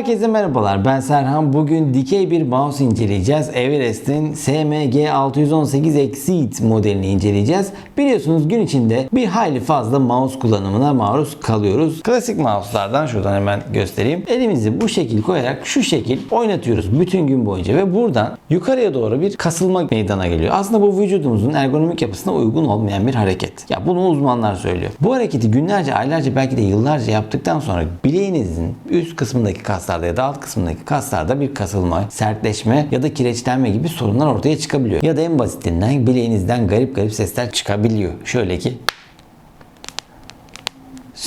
Herkese merhabalar ben Serhan. Bugün dikey bir mouse inceleyeceğiz. Everest'in SMG618 Exceed modelini inceleyeceğiz. Biliyorsunuz gün içinde bir hayli fazla mouse kullanımına maruz kalıyoruz. Klasik mouse'lardan şuradan hemen göstereyim. Elimizi bu şekil koyarak şu şekil oynatıyoruz bütün gün boyunca ve buradan yukarıya doğru bir kasılma meydana geliyor. Aslında bu vücudumuzun ergonomik yapısına uygun olmayan bir hareket. Ya bunu uzmanlar söylüyor. Bu hareketi günlerce, aylarca belki de yıllarca yaptıktan sonra bileğinizin üst kısmındaki kaslarda ya da alt kısmındaki kaslarda bir kasılma, sertleşme ya da kireçlenme gibi sorunlar ortaya çıkabiliyor. Ya da en basitinden bileğinizden garip garip sesler çıkabiliyor. Şöyle ki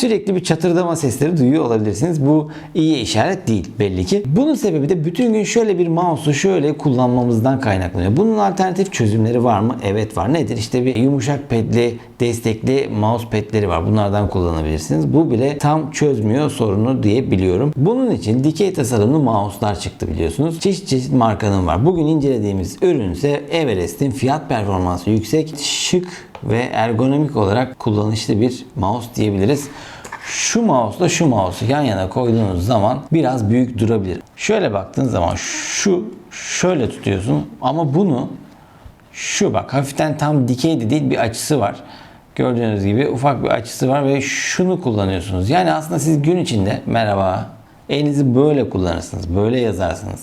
Sürekli bir çatırdama sesleri duyuyor olabilirsiniz. Bu iyi işaret değil belli ki. Bunun sebebi de bütün gün şöyle bir mouse'u şöyle kullanmamızdan kaynaklanıyor. Bunun alternatif çözümleri var mı? Evet var. Nedir? İşte bir yumuşak pedli, destekli mouse padleri var. Bunlardan kullanabilirsiniz. Bu bile tam çözmüyor sorunu diyebiliyorum. Bunun için dikey tasarımlı mouse'lar çıktı biliyorsunuz. Çeşit çeşit markanın var. Bugün incelediğimiz ürün ise Everest'in fiyat performansı yüksek, şık ve ergonomik olarak kullanışlı bir mouse diyebiliriz. Şu mouse'la şu mouse'u yan yana koyduğunuz zaman biraz büyük durabilir. Şöyle baktığın zaman şu şöyle tutuyorsun ama bunu şu bak hafiften tam dikey de değil bir açısı var. Gördüğünüz gibi ufak bir açısı var ve şunu kullanıyorsunuz. Yani aslında siz gün içinde merhaba elinizi böyle kullanırsınız. Böyle yazarsınız.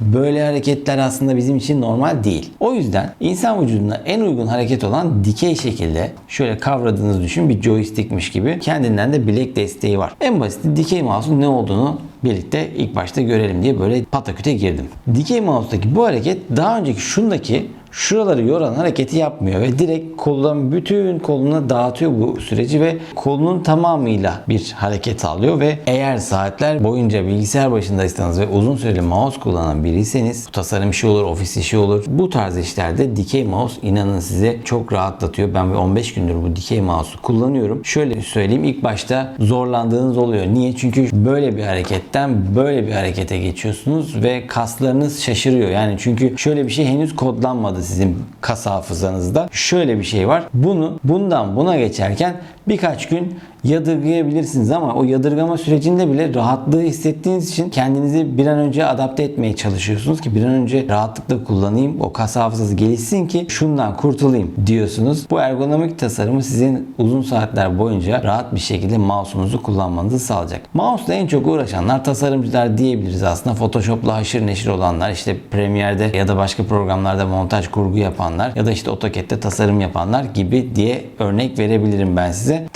Böyle hareketler aslında bizim için normal değil. O yüzden insan vücuduna en uygun hareket olan dikey şekilde şöyle kavradığınızı düşün bir joystickmiş gibi kendinden de bilek desteği var. En basit dikey mouse'un ne olduğunu birlikte ilk başta görelim diye böyle pataküte girdim. Dikey mouse'daki bu hareket daha önceki şundaki şuraları yoran hareketi yapmıyor ve direkt kolun bütün koluna dağıtıyor bu süreci ve kolunun tamamıyla bir hareket alıyor ve eğer saatler boyunca bilgisayar başındaysanız ve uzun süreli mouse kullanan biriyseniz bu tasarım işi olur, ofis işi olur. Bu tarz işlerde dikey mouse inanın size çok rahatlatıyor. Ben bir 15 gündür bu dikey mouse'u kullanıyorum. Şöyle söyleyeyim ilk başta zorlandığınız oluyor. Niye? Çünkü böyle bir hareketten böyle bir harekete geçiyorsunuz ve kaslarınız şaşırıyor. Yani çünkü şöyle bir şey henüz kodlanmadı sizin kas hafızanızda. Şöyle bir şey var. Bunu bundan buna geçerken birkaç gün yadırgayabilirsiniz ama o yadırgama sürecinde bile rahatlığı hissettiğiniz için kendinizi bir an önce adapte etmeye çalışıyorsunuz ki bir an önce rahatlıkla kullanayım. O kas hafızası gelişsin ki şundan kurtulayım diyorsunuz. Bu ergonomik tasarımı sizin uzun saatler boyunca rahat bir şekilde mouse'unuzu kullanmanızı sağlayacak. Mouse'la en çok uğraşanlar tasarımcılar diyebiliriz aslında. Photoshop'la haşır neşir olanlar işte Premiere'de ya da başka programlarda montaj kurgu yapanlar ya da işte AutoCAD'de tasarım yapanlar gibi diye örnek verebilirim ben size.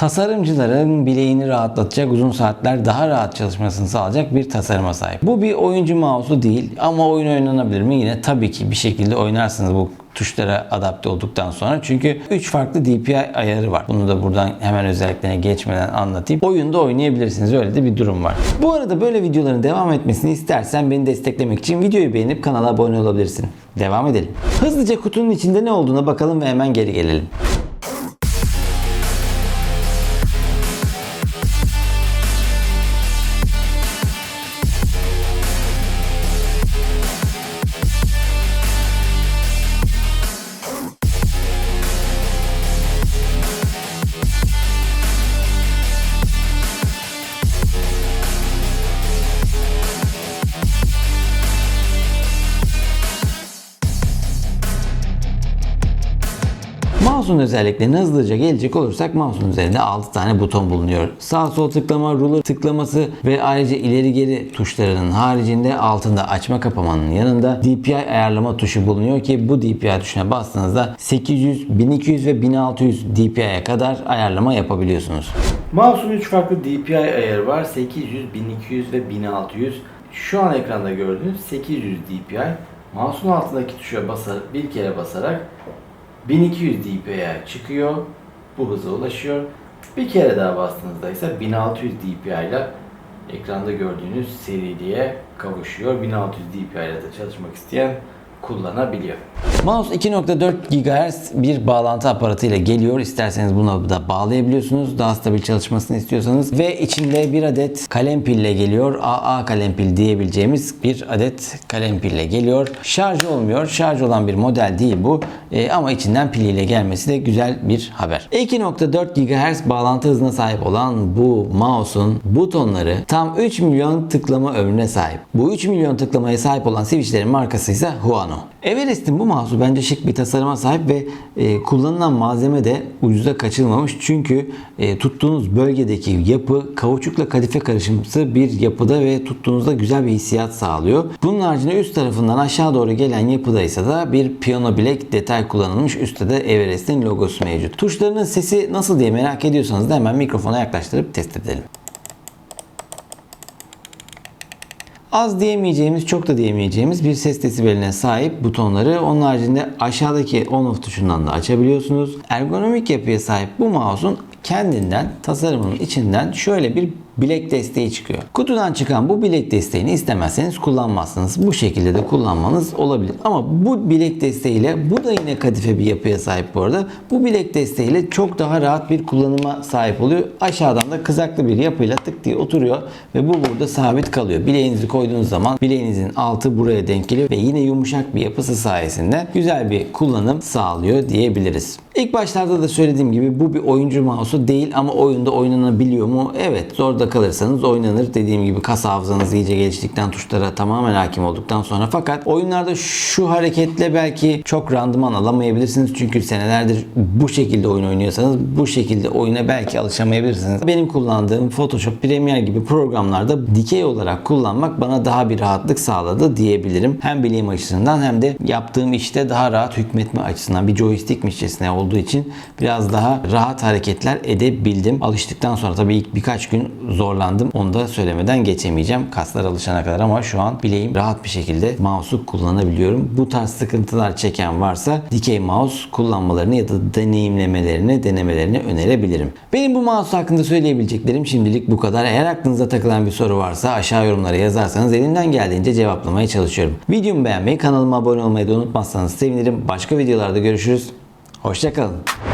Tasarımcıların bileğini rahatlatacak, uzun saatler daha rahat çalışmasını sağlayacak bir tasarıma sahip. Bu bir oyuncu mouse'u değil ama oyun oynanabilir mi? Yine tabii ki bir şekilde oynarsınız bu tuşlara adapte olduktan sonra. Çünkü 3 farklı DPI ayarı var. Bunu da buradan hemen özelliklerine geçmeden anlatayım. Oyunda oynayabilirsiniz. Öyle de bir durum var. Bu arada böyle videoların devam etmesini istersen beni desteklemek için videoyu beğenip kanala abone olabilirsin. Devam edelim. Hızlıca kutunun içinde ne olduğuna bakalım ve hemen geri gelelim. Mouse'un özelliklerine hızlıca gelecek olursak mouse'un üzerinde 6 tane buton bulunuyor. Sağ sol tıklama, ruler tıklaması ve ayrıca ileri geri tuşlarının haricinde altında açma kapamanın yanında DPI ayarlama tuşu bulunuyor ki bu DPI tuşuna bastığınızda 800, 1200 ve 1600 DPI'ye kadar ayarlama yapabiliyorsunuz. Mouse'un 3 farklı DPI ayarı var. 800, 1200 ve 1600. Şu an ekranda gördüğünüz 800 DPI. Mouse'un altındaki tuşa basar, bir kere basarak 1200 dpi'ye çıkıyor. Bu hıza ulaşıyor. Bir kere daha bastığınızda ise 1600 dpi ile ekranda gördüğünüz seriliğe kavuşuyor. 1600 dpi ile de çalışmak isteyen kullanabiliyor. Mouse 2.4 GHz bir bağlantı aparatı ile geliyor. İsterseniz buna da bağlayabiliyorsunuz. Daha stabil çalışmasını istiyorsanız. Ve içinde bir adet kalem pille geliyor. AA kalem pil diyebileceğimiz bir adet kalem pille geliyor. Şarj olmuyor. Şarj olan bir model değil bu. Ee, ama içinden piliyle gelmesi de güzel bir haber. 2.4 GHz bağlantı hızına sahip olan bu mouse'un butonları tam 3 milyon tıklama ömrüne sahip. Bu 3 milyon tıklamaya sahip olan switchlerin markası ise Huano. Everest'in bu mouse'u bence şık bir tasarıma sahip ve e, kullanılan malzeme de ucuza kaçılmamış. Çünkü e, tuttuğunuz bölgedeki yapı kauçukla kadife karışımsı bir yapıda ve tuttuğunuzda güzel bir hissiyat sağlıyor. Bunun haricinde üst tarafından aşağı doğru gelen yapıda ise da bir piyano bilek detay kullanılmış. Üstte de Everest'in logosu mevcut. Tuşlarının sesi nasıl diye merak ediyorsanız da hemen mikrofona yaklaştırıp test edelim. Az diyemeyeceğimiz, çok da diyemeyeceğimiz bir ses desibeline sahip butonları. Onun haricinde aşağıdaki on off tuşundan da açabiliyorsunuz. Ergonomik yapıya sahip bu mouse'un kendinden, tasarımının içinden şöyle bir bilek desteği çıkıyor. Kutudan çıkan bu bilek desteğini istemezseniz kullanmazsınız. Bu şekilde de kullanmanız olabilir. Ama bu bilek desteğiyle bu da yine kadife bir yapıya sahip bu arada. Bu bilek desteğiyle çok daha rahat bir kullanıma sahip oluyor. Aşağıdan da kızaklı bir yapıyla tık diye oturuyor ve bu burada sabit kalıyor. Bileğinizi koyduğunuz zaman bileğinizin altı buraya denk geliyor ve yine yumuşak bir yapısı sayesinde güzel bir kullanım sağlıyor diyebiliriz. İlk başlarda da söylediğim gibi bu bir oyuncu mouse'u değil ama oyunda oynanabiliyor mu? Evet zorda kalırsanız oynanır. Dediğim gibi kas hafızanız iyice geliştikten tuşlara tamamen hakim olduktan sonra fakat oyunlarda şu hareketle belki çok randıman alamayabilirsiniz. Çünkü senelerdir bu şekilde oyun oynuyorsanız bu şekilde oyuna belki alışamayabilirsiniz. Benim kullandığım Photoshop, Premiere gibi programlarda dikey olarak kullanmak bana daha bir rahatlık sağladı diyebilirim. Hem bileğim açısından hem de yaptığım işte daha rahat hükmetme açısından bir joystickmişçesine olduğu için biraz daha rahat hareketler edebildim. Alıştıktan sonra tabii ilk birkaç gün zorlandım. Onu da söylemeden geçemeyeceğim. Kaslar alışana kadar ama şu an bileğim rahat bir şekilde mouse'u kullanabiliyorum. Bu tarz sıkıntılar çeken varsa dikey mouse kullanmalarını ya da deneyimlemelerini, denemelerini önerebilirim. Benim bu mouse hakkında söyleyebileceklerim şimdilik bu kadar. Eğer aklınıza takılan bir soru varsa aşağı yorumlara yazarsanız elimden geldiğince cevaplamaya çalışıyorum. Videomu beğenmeyi, kanalıma abone olmayı da unutmazsanız sevinirim. Başka videolarda görüşürüz. Hoşçakalın.